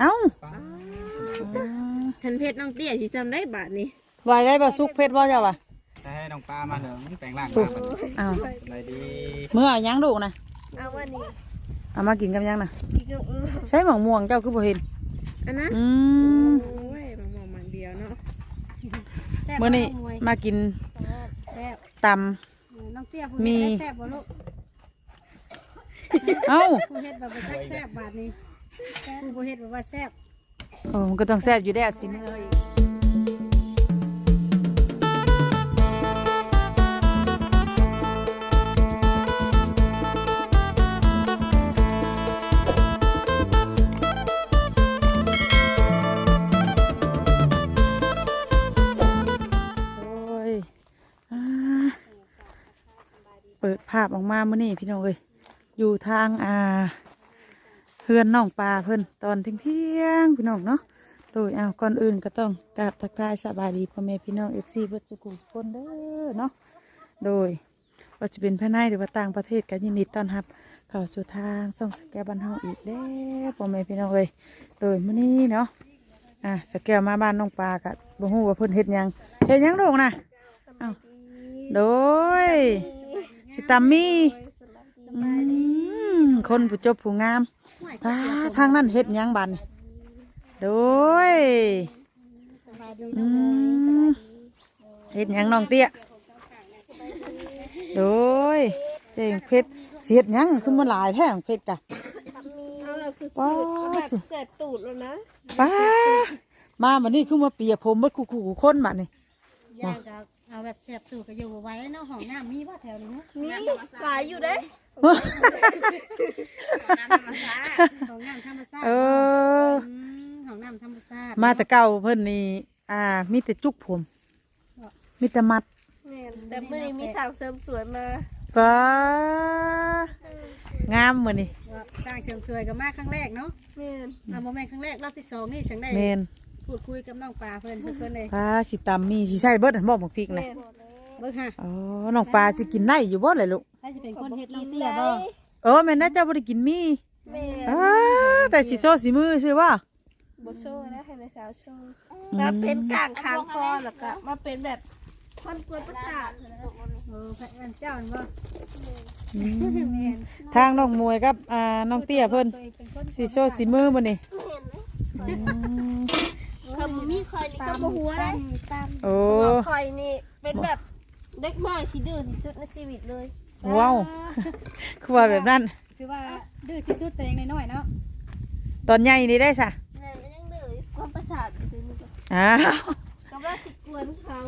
เอ้าคันเพชรน้องเตี้ยสิจำได้บาทนี้ว่าได้บ่สุกเพชรบ่เจ้าว่ะแต่ให้น้องปลามาเหลืองแต่งร่างมาเป็นเอ้าอะไรดีเมื่อยังลูกนะเอาวันนี้เอามากินกับยังนะอีกอืมใช้หมองม่วงเจ้าคือบ่เห็นอันนั้นอืมโอ้ยมามองมันเดียวเนาะมื้อนี้มากินแซ่บตน้องเตี้ยผู้มีเฮ็ดได้แซ่บบ่ลูกำเอ้าผู้เฮ็ดแบบบ่จักแซ่บบาดนี้ ผู้บ่เฮ็ดแบบว่าแซ่บโอ้มันก็ต้องแซ่บอยู่แล้วสิมื้ออีกโอ้ยอ่าเปิดภาพออกมาเมื่อนี้พี่น้องเอ้ยอยู่ทางอ่า เพื่อนน้องปลาเพิ่นตอนเที่ยงๆพี่น้องเนาะโดยเอาก่อนอื่นก็ต้องกราบทักทายสบายดีพ่อแม่พี่น้องเอฟซีเบิดสุกุมคนเด้อเนาะโดยว่าจะเป็นภายในหรือว่าต่างประเทศก็ยินดีต้อนรับเข้าสู่ทางส่องสแกวบ้านเฮาอีกเด้อพ่อแม่พี่น้องเอ้ยโดยมื้อนี้เนาะอะสแกวมาบ้านน้องปลากะบ่ฮู้ว่าเพิ่นเฮ็ดหยังเฮ็ดหยังลูกน่ะเอ้าโดยสิตามมีอืมคนผู้จบผู้งาม ป้าทางนั้นเฮ็ดหยังบานนี่โดยอืมเฮ็ดหยังน้องเตี้ยโดยเจ๋งเพชรเสียดหยังคือมันหลายแท้ของเพชรกะเอาแบบสุดว้าๆแบบสุแซ่บตูดแล้วนะป้ามาวันนี้คือมาเปียผมเบิดคู่คู่คนบัดนี่ย่างก็เอาแบบแซ่บสูก็อยู่บ่ไหว้เนาะห้องน้ำมีบ่แถวนี้เนาะนี่หลายอยู่เด้ ห้องน้ำธรรมชาติเอออืมห้องน้ำธรรมชาติมาแต่เก่าเพิ่นนี่อ่า มีแต่จุกผม มีแต่มัดแม่นแต่มื้อนี้มีสาวเสริมสวยมาป้างามมือนี่ว่าสร้างเสริมสวยก็มาครั้งแรกเนาะแม่นอ่าบ่แม่นครั้งแรกรอบที่สองนี่ฉันได้เมนพูดคุยกับน้องปลาเพิ่นเพิ่นเลยป้าสิตำมีสิใส่เบิดหั่นบ่บักพริกนะแม่นเบิ่งค่ะอ๋อน้องปลาสิกินได้อยู่บ่เลยลูก ใครสิเป็นคนเฮ็ดน้กิองนเตี้ยได้บ่เออแม่นนะเจ้าบ่ได้กินมีแม่นอ้าแต่สิโซสิมือซื่อว่าบ่โชว์นะให้ในสาวโชว์มาเป็นกลางคางคอแล้วก็มาเป็นแบบคนกวนประสาทเออพระอันเจ้านั่นบ่ทางน้องมวยกับอ่าน้องเตี้ยเพิ่นตัวเองเป็นคนสิโซสิมือมื้อนี่อืมเขาบ่มีคอยนี่ก็บ่หัวได้โอ้คอยนี่เป็นแบบเด็กน้อยที่ดื้อที่สุดในชีวิตเลย ว้าวคือว่าแบบนั้น คือว่าดื้อที่สุดแต่ยังน้อยๆเนาะตอนใหญ่นี่ได้ซะแม่ก็ยังดื้อความประสาทอยู่ตรงนี้ก็อ้าวกำลังสิกวนเขา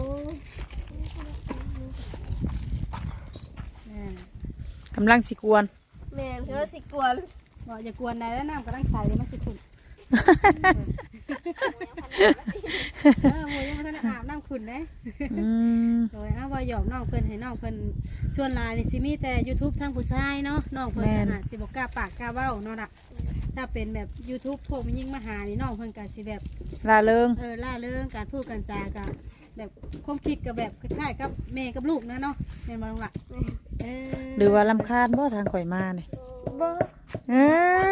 อ่ากำลังสิกวนแม่กำลังสิกวนบ่อย่ากวนได้แล้วน้ำกำลังใส่เลยมันสิขุ่น เออโมยังไม่ทันได้อาบน้ำขุ่นเลยอืมโดยอ้าวว่าหยอกน้องเพิ่นให้น้องเพิ่นชวนหลายนี่สิมีแต่ YouTube ทางผู้ชายเนาะน้องเพิ่นจะอาจสิบ่กล้าปากกล้าเว้าเนาะล่ะถ้าเป็นแบบ YouTube พวกมันยิ่งมาหานี่น้องเพิ่นก็สิแบบ ลาเริง เออล่าเรื่องการพูดการจากะแบบความคิดกับแบบคล้ายๆกับแม่กับลูกนะเนาะแม่นบ่ลุงล่ะเออหรือว่าลำคาญบ่ทางข่อยมานี่บ่ เอ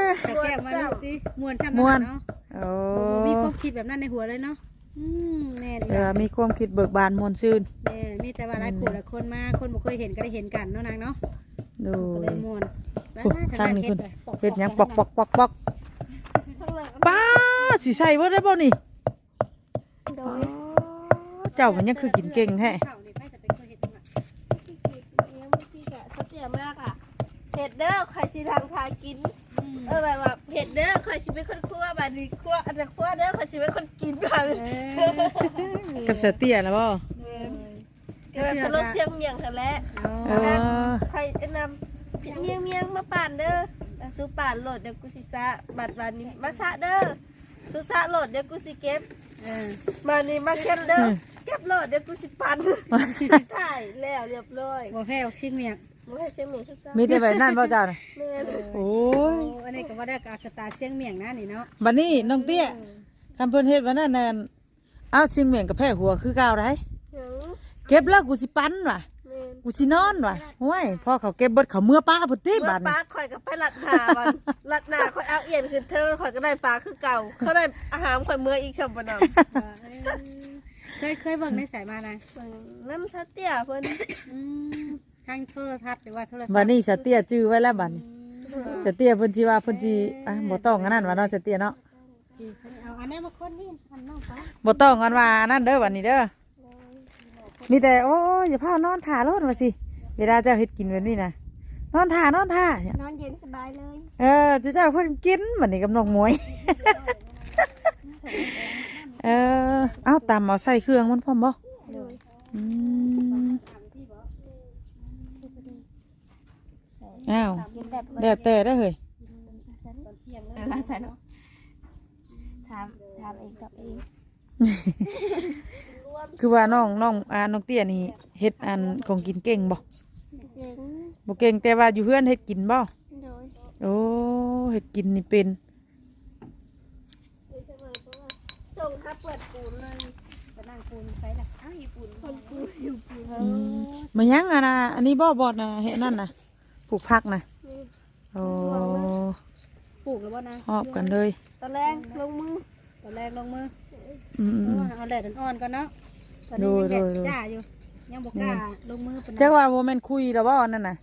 อ แต่แก้มมาลูกสิม่วนช่ำม่วน เนาะ โอ้บ่บ่มีความคิดแบบนั้นในหัวเลยเนาะอืมแม่นเออีหอล่ะมีความคิดเบิกบานมวลชื่นแม่มีแต่ว่าหลายคนหลายคนมาคนบ่เคยเห็นก็ได้เห็นกันเนาะนางเนาะดูก็เลยม่วนโอ้ทางนี้เพิ่นฮ็ดเฮ็ดหยังปอกปอกปอกปอกข้างหลังป้าสิใส่บ่ได้บ่นี่โดอ๋อยเจ้ามันยังคือกินเก่งแท้ข้าวนี่ไปจะเป็นคนเฮ็ดจังหวะเลี้ยงพี่กะเขาเสียมากอะเห็ดเด้อใครสิทางทากินเออแบบว่าเห็ดเด้อ ใครสิเป็นคนคั่วแบบนี้คั่วอันนั้นคั่วเด้อใครสิเป็นคนกินแบบนี้เออกับเสือเตี้ยแล้วบ่เออตลกเสียงเมียงกันแหล้วเออใครแนะนำเมียงเมียงมาป่านเด้อแล้วสู้ป่านโหลดเดี๋ยวกูสิซะบัดวันนี้มาซะเด้อสู้ซะโหลดเดี๋ยวกูสิเก็บเออมานี่มาเก็บเด้อเก็บโหลดเดี๋ยวกูสิปั่นถ่ายแล้วเรียบร้อยบ่แพ้ออกชิ้นเมียง มึงให้เสียงเมียงสักมีแต่แบบนั้นบ่เจ้าน่ะแม่นโอ้ยโอ้อันนี้ก็ว่าได้กับสตาร์เชียงเมียงนะนี่เนาะบัดนี้น้องเตี้ยคำเพิ่นเฮ็ดวันนั้นนั่นอ้าวเชียงเหม่งกับแพ้หัวคือเก่าได้หยังเก็บแล้วกูสิปั้นว่ะ แม่นกูสินอนว่ะห้วยพ่อเขาเก็บเบิดเขาเมื่อป้าพุ่นติเมื่บัอดปนี้ลาข่อยกับไปลัดหนาวันลัดหนาข่อยเอาเอียนคือเธอข่อยก็ได้ปลาคือเก่าเขาได้อาหารข่อยเมื่ออีกชมบนำเคยเคยเบิ่งในสายมานะน้ำชัดเตี้ยเพิ่นอืม ทางโทรทัศน์หรือว่าโทรศัพท์บัดนี้สเตียจื้อไว้แล้วบัดนี้สเตียเพิ่นสิว่าเพิ่นสิอะบ่ต้องอันนั้นว่าเนาะสเตียเนาะเอาอันนี้มาคนนี่อันน้องป้าบ่ต้องกันว่าอันนั้นเด้อบัดนี้เด้อมีแต่โอ้ยอย่าพานอนท่ารถว่าสิ เวลาเจ้าเฮ็ดกินแบบนี้นะนอนท่านอนท่า นอนเย็นสบายเลยเออเจ้าเพิ่นกินบัดนี้กับน้องมวย เออเอาตำเอาใส่เครื่องมันพร้อมบ่อืม อ้าวแล้วแต่ได้อเฮ้ยเออใส่เนาะถามถามเองกับเองคือว่าน้องน้องอ่าน้องเตี้ยนี่เฮ็ดอันของกินเก่งบ่เก่งบ่เก่งแต่ว่าอยู่เพื่อนเฮ็ดกินบ่โดยโอ้เฮ็ดกินนี่เป็นส่งถ้าเปิดปูนเลยไปนั่งปูนใส่ละอ้าวญี่ปุ่นคนปูนอยู่ปูนอืมมายังอะนะอันนี้บ่บอดนะเฮ็ดนั่นน่ะ ปลูกผักน่ะโอ้ปลูกแล้วบ่นะหอบกันเลย ตอนแรกลงมือตอนแรกลงมืออืม เออเอาแดดอ่อนๆก่อนเนาะตอนนี้ยังแดโดดยโดยจ้าอยู่ยังบ่กล้าลงมือปานจันั้กนว่าบ่แม่นคุยแล้วบ่อันนั่นน่ะ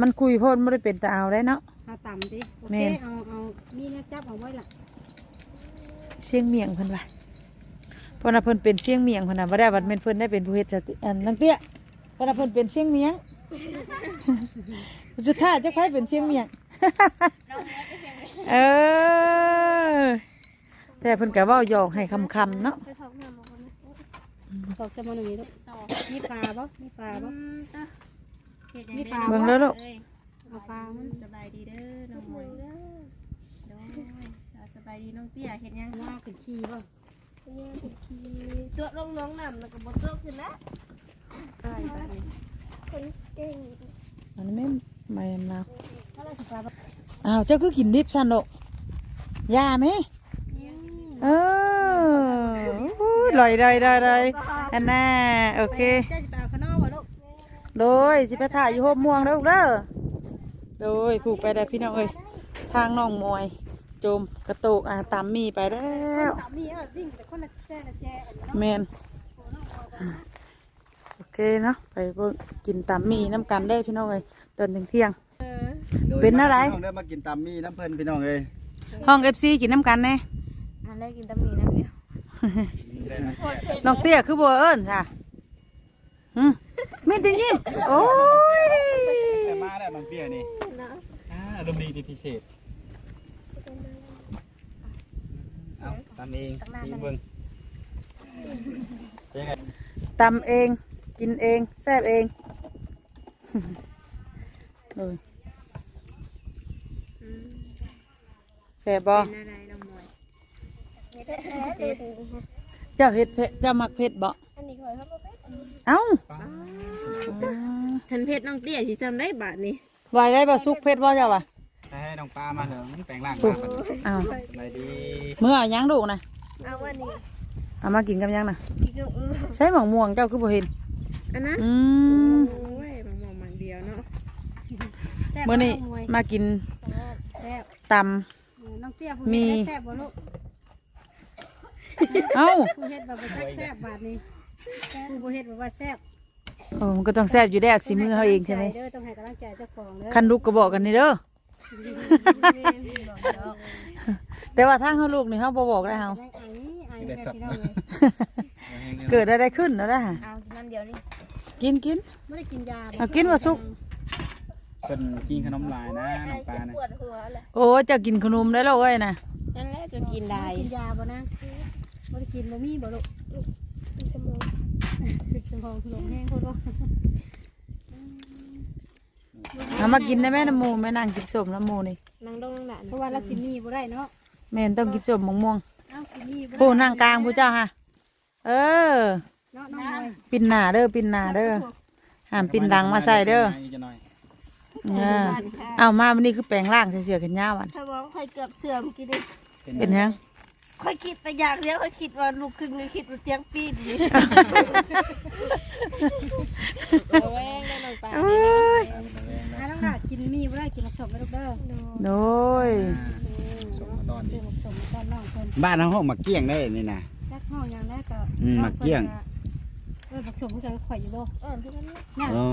มันคุยโพดบ่ได้เป็นตาเอาได้เนาะเอาต่ำดิโอแม่เคน เอาเอามีแนวจับเอาไว้ล่ะเสียงเมียงเพิ่นว่าเพราะน่ะเพิ่นเป็นเสียงเมียงเพิ่นน่ะบ่ได้บัดแม่นเพิ่นได้เป็นผู้เฮ็ดสติอันนังเตี้ยเพราะน่ะเพิ่นเป็นเสียงเมียง สุดท้ายจักไผเป็นเสียงเมียงเออแต่เพิ่นก็เว้าหยอกให้คำๆเนาะไปทอกน้ำมาคนนะตอกสมอหนึ่งนี้ลูกมีปลาบ่มีปลาบ่มีปลาเบิ่งเด้อลูกเอาปลามันสบายดีเด้อน้องมวยโดยเอาสบายดีน้องเตี้ยเห็นยังว่าขึ้นขี้บ่เนี่ยถึงทีตัวลงน้องน้ำแล้วก็บดตัวขึ้นแล้วใช่ใช่ คนเก่งอันนี้แม่ไม่มาถ้าเราสิปลาบ่อ้าวเจ้าคือกินดิบซั่นลูกยาไหมเอออู้ยลอยลอยลอยลอยอันน่ะโอเคเจ้าสิไปเอาข้างนอกบ่ลูกโดยสิไปถ่ายอยู่โฮมม่วงเด้อลูกเด้อโดยผูกไปได้พี่น้องเอ้ยทางน้องมวยโจมกระโตกอ่าตามมีไปแล้วสามีอะวิ่งแต่คนละแจ้ละแจ้อันนี้เนาะแมนโอ เคเนาะไปเบิ่งกินตามมีน้ำกันเด้อพี่น้องเอ้ยตอนเที่ยงเป็นอะไร พี่น้องได้มากินตามมีน้ำเพิ่นพี่น้องเอ้ยๆห้องเอฟซีกินน้ำกันแน่อันได้กินตะมีน้ำเดียวน้องเตี้ยคือบัวเอิญจ้ะหืมมีแต่ยิ้มโอ้ยแต่มาแล้วน้องเตี้ยนี่อ่าอารมณ์ดีเป็นพิเศษเอาตามเองสีเบิ่งเป็นไงตำเอง กินเองแซ่บเองเลยแซ่บบ่เป็นอะไรน้องมวยเจ้าเฮ็ดเผ็ดเจ้ามักเผ็ดบ่อันนี้คอยเขาบอกว่าเอ้าทันเพชรน้องเตี้ยสิจำได้บาทนี้ว่าได้บ่สุกเผ็ดบ่เจ้าว่ะให้น้องปลามาเหลืองแปลงร่างมาบัดนี้อ้าวสบายดีเมื่อยังดูนะเอาวันนี้เอามากินกับยังนะกินกับอือใช้หมองม่วงเจ้าคือบ่เห็น อันนั้นอืมโอ้ยมองมองเดียวเนาะแซ่บมื้อนี้มวยมากินแซ่บตเออน้องเตี้ยผู้มี เฮ็ดได้แซ่บบ่ลูกำเอ้าผู้เฮ็ดแบบบ่จักแซ่บบาดนี้ผู้บ่เฮ็ดแบบว่าแซ่บโอ้มันก็ต้องแซ่บอยู่แล้วสิมือเฮาเองใช่ไหมเด้อต้องให้กำลังใจเจ้าของเด้อคันลูกก็บอกกันนี่เด้อแต่ว่าทางเฮาลูกนี่เฮาบ่บอกได้เฮายังไอ้ไอ้แม่พี่น้องเลยเกิดอะไรขึ้นแล้วนะเอาน้ำเดียวนี่ กินกินบ่ได้กินยาบ่เอากินว่าสุกเพิ่นกินขนมลายนะน้องปลานะปวดหัวแหละโอ้เจะกินขนมได้แล้วเอ้ยนะนั่นแหละจะกินได้กินยาบ่นะบ่ได้กินบ่มีบ่ลูกชั่วโมงคือสมองลมแห้งโคตรว่าเอามากินได้แม่น้ำหมูแม่นั่งกินส้มน้ำหมูนี่นางดงนางหลานเพราะว่าเรากินนี่บ่ได้เนาะแม่นต้องกินส้มมะม่วงเอ้ากินนี่บ่ได้ผู้นั่งกลางผู้เจ้าฮะเออเนาะน้องมวยปินหน้าเด้อปินหน้าเด้อห้ามปินหลังมาใส่เด้อจะหน่อยเออเอามาวันนี้คือแปลงร่างใส่เสื้อกันยาวอันถ้ามองคอยเกือบเสื่อมกินดิเป็นยังค่อยคิดแต่อย่างเดียวค่อยคิดว่าลูกครึ่งเลยคิดว่าเตียงปีนนี่ระแวงแน่นอนปลาโอ้ยอะน้องดากินมีบ่ได้กินผักสมไปลูกเด้อโดยส่งมาตอนซื้นี้อผักสมตอนน้องเพิ่นบ้านเราห้องหมักเกี้ยงได้นี่นะจักห้องอย่างแรกก็อืมหมักเกี้ยง เออผักสมคือกันข่อยอยู่บ่อ่อนที่นั่นนะน่ะอ๋อ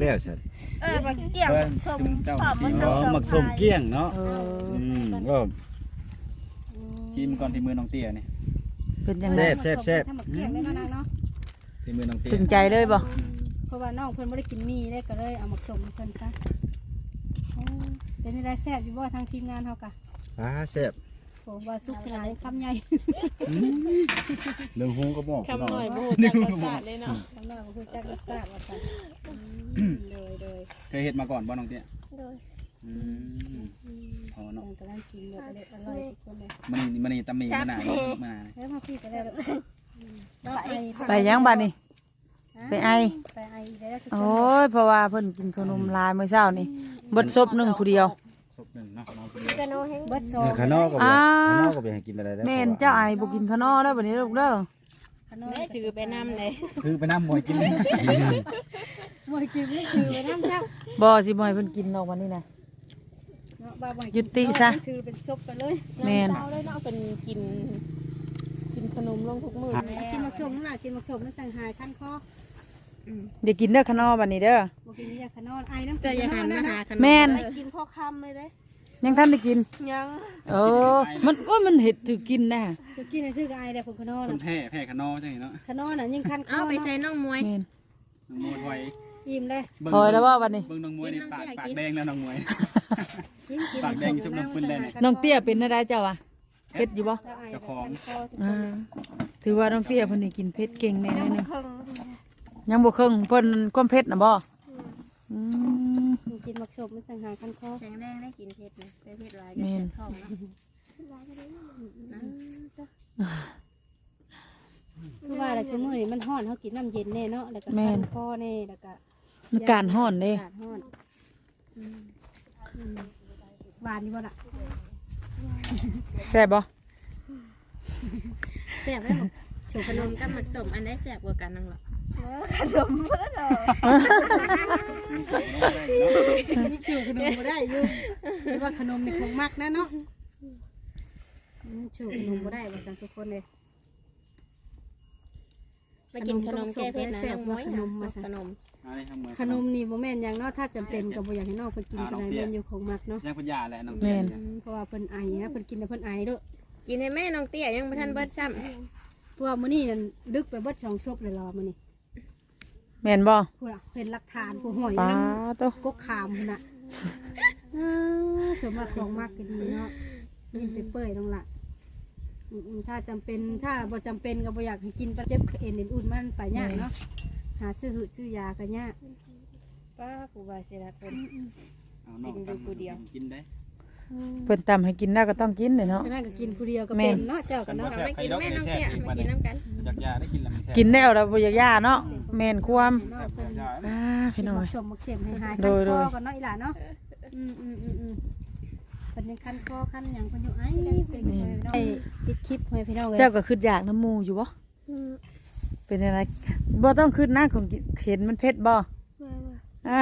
เลี้ยวสัตว์เออมันเกี่ยวมันชมตอบมันอ๋อน้ำหมักส้มเกี้ยงเนาะเอออืมก็ชิมก่อนที่มือน้องเตี้ยนี่เป็นยังไงแซ่บแซ่บแซ่บถ้าหมักเกี้ยงได้เนาะนางเนาะที่มือน้องเตี้ยถึงใจเลยบ่เพราะว่าน้องเพิ่นบ่ได้กินมีได้ก็เลยเอาหมักสมให้เพิ่นซะโอ้เป็นได้แซ่บอยู่บ่ทางทีมงานเฮากะอ่าแซ่บ โอ้ว่าสุกขนาดนี้คำใหญ่เรื่องหูก็บอกคำหน่อยโบจักรสชาติเลยเนาะข้างนอกก็คือจักรสชาติว่าซั่นเลยเลยเคยเห็ดมาก่อนบ่น้องเตี้ยโดยอืมอ๋อน้อเนาะงกำลังกินแบบอร่อยอร่อยทุกคนเลยมันนี่มันนี่ตำหมีมันหนามันหนาแล้วมาพี่ก็ได้แล้วไปไปยังบ้านนี่ไปไอไปไอได้แล้วทุกคนโอ้ยเพราะว่าเพิ่นกินขนมลายเมื่อเช้านี่เบิดซบหนึ่งผู้เดียว ศพหนึ่งเนาะน้องกระโนแห้งเบิดซอเออข้างนอกก็ไปอ่า ข้างนอกก็ไปให้กินอะไรได้แม่นเจ้าไอบ่กินข้าวเหนอแล้วบัดนี้ลูกเด้อแม่ถือไปนำเลยคือไปน้ำมวยกินเลยมวยกินนี่คือไปน้ำซับบ่สิบ่ให้เพิ่นกินดอกวันนี้นะเนาะบ้าบ่อยยุติซะคือเป็นซบไปเลยแม่น เช้าเลยเนาะเป็นกิน กินขนมลงทุกมื้อกินมักชมนั่นแหละกินมักชมนั่นสั่งหายขั้นคอ อย่ากินเด้อข้าวเหนอบัดนี้เด้อบ่กินยาขนอนไอน้ำจะอย่าหันมาหาขนมแม่นไปกินพ่อคำเลยเด้ยังท่านได้กิน ยังเออ มันว่ามันเห็ดถือกินนะจะกินในชื่อกับไอเด้ผมขนอนคนแพ้แพ้ขนอจังไงเนาะขนอนน่ะยิ่งขั้นคอเอาไปใส่น้องมวยแม่นน้องมวยไว้อิ่มเลยเบิ่งพอแล้วว่าวันนี้เบิ่งน้องมวยนี่ปากปากแดงแล้วน้องมวยกินกินปากแดงชุบน้ำข้นได้เนี่ยน้องเตี้ยเป็นอะไรเจ้าอะเผ็ดอยู่บ่เจ้าของอ่าถือว่าน้องเตี้ยเพิ่นนี่กินเผ็ดเก่งแน่นอนนี่เพิ่ง ยังบ่ครึ่งเพิ่นความเผ็ดน่ะบ่อืมกินมักชมมันสั่งหายขั้นคอแข็งแรงได้กินเผ็ดนะเผ็ดหลายก็เสียท้องเนาะคือว่าแต่ชั่วโมงนี้มันฮ้อนเขากินน้ำเย็นแน่เนาะแล้วก็ขั้นคอแน่แล้วก็มันการฮ้อนเด้อากาศฮ้อนอืมอืมหวานนี่บ่ล่ะแซ่บบ่แซ่บแล้วชมขนมกับหมักสมอันได้แซ่บกว่ากันนั่งหรอ ขนมเมื่อเรานี่ชิวขนมบ่ได้อยู่หรือว่าขนมนี่คงมักนะเนาะอืมชิวขนมบ่ได้ว่าซั่นทุกคนเลยไปกินขนมแก้เผ็ดนะน้องมวยค่ะขนมอันนี้ทำมวยขนมนี่บ่แม่นหยังเนาะถ้าจำเป็นก็บ่อยากให้น้องเพิ่นกินก็ได้แม่นอยู่ของมักเนาะย่างพันยาแหละน้องเตี้ยอืมเพราะว่าเพิ่นไอนะเพิ่นกินแล้วเพิ่นไอเด้อกินให้แม่น้องเตี้ยยังบ่ทันเบิดซ้เพราะว่ามื้อนี้นั่นดึกไปเบิดช่องซบเลยรอมื้อนี้ แม่นบ่พูดอะเป็นหลักฐานผู้หอยปลานั่นโตกกขามพุ่นน่ะอ่าสมมาของมากก็ดีเนาะยิ้มไปเปื่อยลงละอืมๆถ้าจำเป็นถ้าบ่จำเป็นก็บ่อยากให้กินปลาเจ็บเอ็นเอ็นอุ่นมันไปยากเนาะหาซื้อหืดซื้อยาก็ยากำป้ากูว่าสิละคนเอาน้องตำกินได้เพิ่นตำให้กินได้ก็ต้องกินเด้เนาะก็นั่นก็กินผู้เดียวก็แม่เป็น นเนาะเจ้าก็เนาะเอามากินแม่น้องเตี้ยมากินน้ำกันอยากยาได้กินแล้วมันแซ่บกินแล้วเราบ่อยากย่าเนาะ แม่นความเนาะเพิ่นอ่ากิพี่นน้อมัยกชมมักเสียมให้หายโดคันยคโดอยก่อนเนาะอีหล่าเนาะอืมอืมอืมอืมเป็นยังคันคอคันหยังเพิ่นอยู่ไอ้เป็นยังไงเนาะไอ้ปิดคลิปให้พี่น้องเลยเจ้าก็คืออยากน้ำหมูอยู่บ่เป็นอะไรบ่ต้องขึ้นหน้าของกินเห็นมันเผ็ดบ่อ่า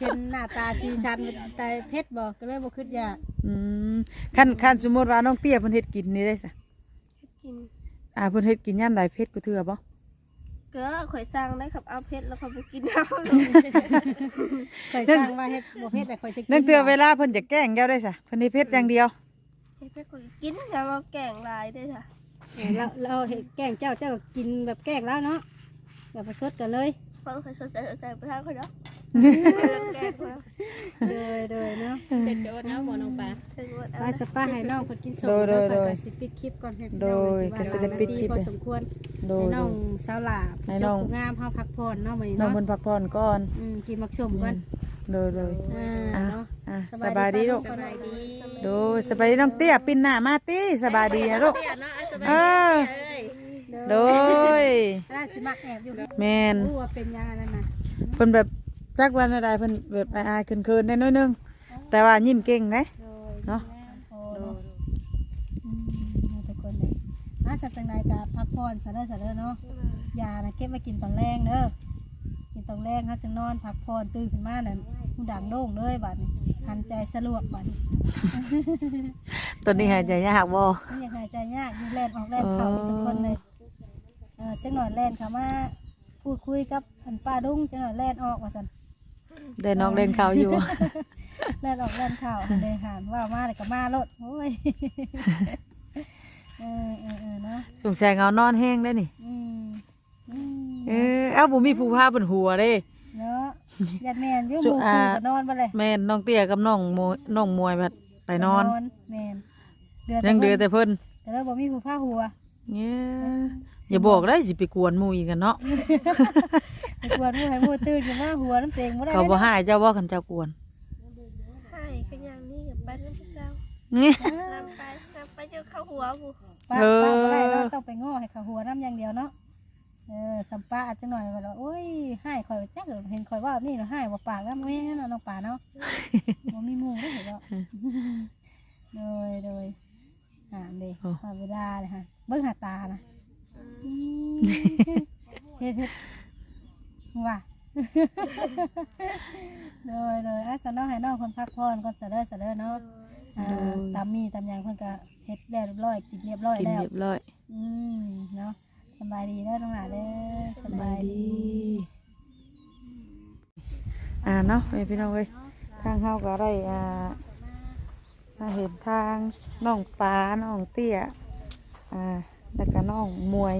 เห็นหน้าตาสีชันแต่เพชรบ่ก็เลยบ่คิดอยากอืมคันคันสมมุติว่าน้องเตี้ยเพิ่นเฮ็ดกินนี่ได้ซะกินอ่าเพิ่นเฮ็ดกินยามใดเผ็ดกูเทื่อบ่ เก็ข่อยสร้างได้ครับเอาเพชรแล้วเขาไปกินน้เคยสร้างว่าเฮ็ดบ่เฮ็ดแต่เคยจะกินนั่นเทื่อเวลาเพิ่นจะแกล้งแก้วได้ซะเพิ่นเฮ็ดเผ็ดอย่างเดียวำ เพชรข่อยกินแล้วเอาแกงลายได้ค่ะเออเราเราเฮ็ดแกล้งเจ้าเจ้าก็กินแบบแกล้งแล้วเนาะแบบประชดกันเลยเพราะข่อยสดใสสดใสไปทางเขาเนาะแกงมา โดยโดยเนาะเผ็ดโดดเนาะบ่น้องปลาถึงวันไปสปาให้น้องเพิ่นกินสมโดยโดยแล้วโดยก็สิปิดคลิปก่อนให้พี่โดน้องยที่ว่าก็สิได้ปิดคลิปพอสมควรโดให้ยน้องสาวหลาให้จน้องบงามเฮาพักผ่อนเนาะมื้อนี้น้องเนาะเพิ่นพักผ่อนก่อนอืมกินมักชมก่อนโดยโดยอ่าอะเนาะอะสบายดีลูกสบายดีโดยสบายดีน้องเตี้ยปินหน้ามาติสบายดีนะลูกเตี้ยเนาะสบายเอดีอเอ้ยโดยน่าสิมักแอบอยู่แม่นรู้ว่าเป็นยังไงนั่นน่ะเพิ่นแบบ จักวันอะไรเพิ่นแบบอายๆเคินๆได้น้อยนึงแต่ว่ายิ้มเก่งนะ โดยเนาะ โอ้โดเนาะดคันจังไดก็พักผ่อนซะเด้อซะเด้อเนาะยาน่ะเก็บไว้กินตอนแรงเด้อกินตอนแรงเฮาจังนอนพักผ่อนตื่นขึ้นมาน่ะหูดังโด่งเลยบัดนี้หันใจสะลวกบัดนี้ตัวนี้หายใจยากบ่นี่ยังหายใจยากอยู่แล่นออกแล่นเข้าไปทุกคนเลยเออจังหน่อยแล่นเข้ามาพูดคุยกับอันป้าดุ้งจังหน่อยแล่นออกว่าซั่น ได้น้องเล่นเขาอยู่ แล่นออกแล่นเข้าเลยหานว่ามาเลยก็มาโลดโอ้ยเออเออเออเนาะสงสัยเงานอนแห้งได้นี่ อืมอืมเออเอ้าบ่มีผู้พาบนหัวเด้ เนาะยัดแมนอยุ่งสุหมูอาคู่ก็นอนไปเลยแม่นน้องเตี้ยกับน้องมวยน้องมวยแบบไปนอน แมนยังเดือแต่เพิ่นแต่เราบอกมีผู้ผ้าหัว เนี่ยอย่าบอกได้สิไปกวนหมู่อีกกันเนาะไปกวนหมูให้หมูตื่นอยู่มาหัวน้ำเตงบ่ได้เขาบ่เลยหายเจ้าว่ากันเจ้ากวน ให้ก็ยังนี่กับบ้านน้ำเจ้านี่นำไปนำไปจนเข้าหัวบุป้าเออป้าบ่ได้เนาะต้องไปง้อให้เขาหัวน้ำอย่างเดียวเนาะ เออสัมป้าอาจจะหน่อยว่าโอ้ยให้ข่อยจักเห็นข่อยว่านี่เนาะให้บ่ปากแล้วแม่เนาะน้องป่าเนาะบ่มีหมู่ได้อเหรอโดยโดย อ่านดิพอเวลาเลยค่ะเบิ่งหาตานะอืมเฮ็ดเฮ็ดว่าโดยโดยอะสนอให้น้องคนพักผ่อนก่อนเสะเด้อเสะเด้อเนาะอ่าตามมีตามหยังเพิ่นก็เฮ็ดแล้วเรียบร้อยกินเรียบร้อยกินแล้วเรียบร้อย อืมเนาะสบายดีเด้อน้องหลานเด้อสบายดี อ่าเนาะไปพี่น้องเว้ยทางเฮาก็ได้อ่า มาเห็นทางน้องปลาน้องเตี้ยอ่าแล้วก็น้องมวย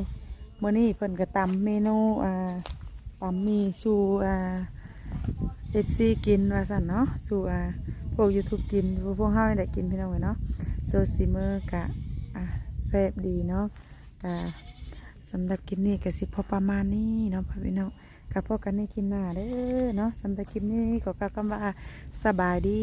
เมื้อนี้เพิ่นก็ตำเมนูอ่าตำมีสู่อ่า FC กินว่าซั่นเนาะสู่อ่าพวก YouTube กินสู่พวกเฮาได้กินพี่น้องเว้ยเนาะโซซิเมอร์กะอ่าแซ่บดีเนาะกะสำหรับคลิปนี้ก็สิพอประมาณนี้เนาะพี่น้องกับพวกกันในคลิปหน้าเด้อเนาะสำหรับคลิปนี้ก็กล่าวคำว่าสบายดี